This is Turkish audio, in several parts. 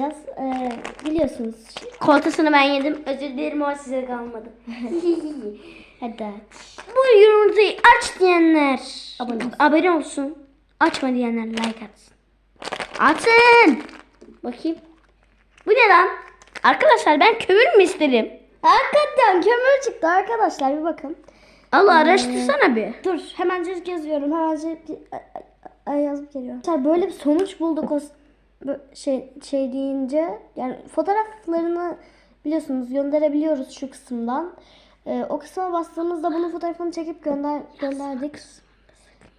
yapacağız. Ee, biliyorsunuz. Koltasını ben yedim. Özür dilerim ama size kalmadı. Hadi aç. Bu yumurtayı aç diyenler Abone olsun. abone olsun. Açma diyenler like atsın. Atın. Bakayım. Bu ne lan? Arkadaşlar ben kömür mü isterim? Hakikaten kömür çıktı arkadaşlar bir bakın. Allah araştırsana bir. Dur hemencik yazıyorum. Ay yazıp geliyorum. Böyle bir sonuç bulduk o şey şey deyince yani fotoğraflarını biliyorsunuz gönderebiliyoruz şu kısımdan. Ee, o kısma bastığımızda bunun fotoğrafını çekip gönder gönderdik.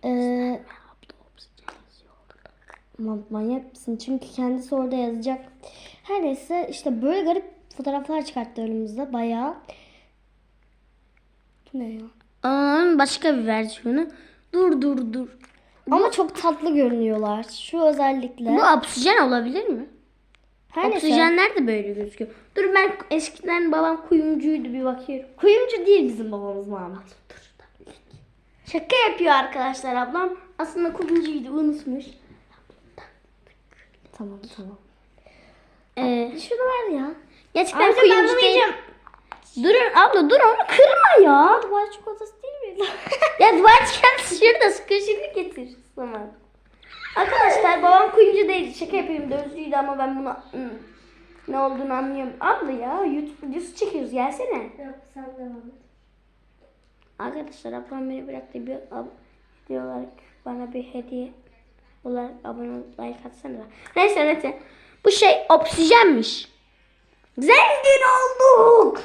Ee, Man- manyak mısın? Çünkü kendisi orada yazacak. Her neyse işte böyle garip fotoğraflar çıkarttı önümüzde bayağı. Ne ya? Onun başka bir versiyonu. Dur dur dur. Ama çok tatlı görünüyorlar. Şu özellikle. Bu oksijen olabilir mi? Her neyse. Oksijenler de böyle gözüküyor. Dur ben eskiden babam kuyumcuydu bir bakıyorum. Kuyumcu değil bizim babamız Mahmut. Şaka yapıyor arkadaşlar ablam. Aslında kuyumcuydu unutmuş. Tamam tamam. Ee, Şunu ver ya. gerçekten Ayrıca ben bunu yiyeceğim. Durun abla dur onu kırma ya. Duvar çikolatası değil mi? ya duvar çıkartısı şurada sıkışını getir. Zaman. Arkadaşlar babam kuyumcu değil. Şaka yapayım dözlüydü ama ben bunu ne olduğunu anlıyorum. Abla ya YouTube videosu çekiyoruz gelsene. Yok sen devam et. Arkadaşlar ablam beni bıraktı bir ab diyorlar ki bana bir hediye olarak abone ol like atsana. Neyse neyse. Bu şey oksijenmiş. Zengin olduk.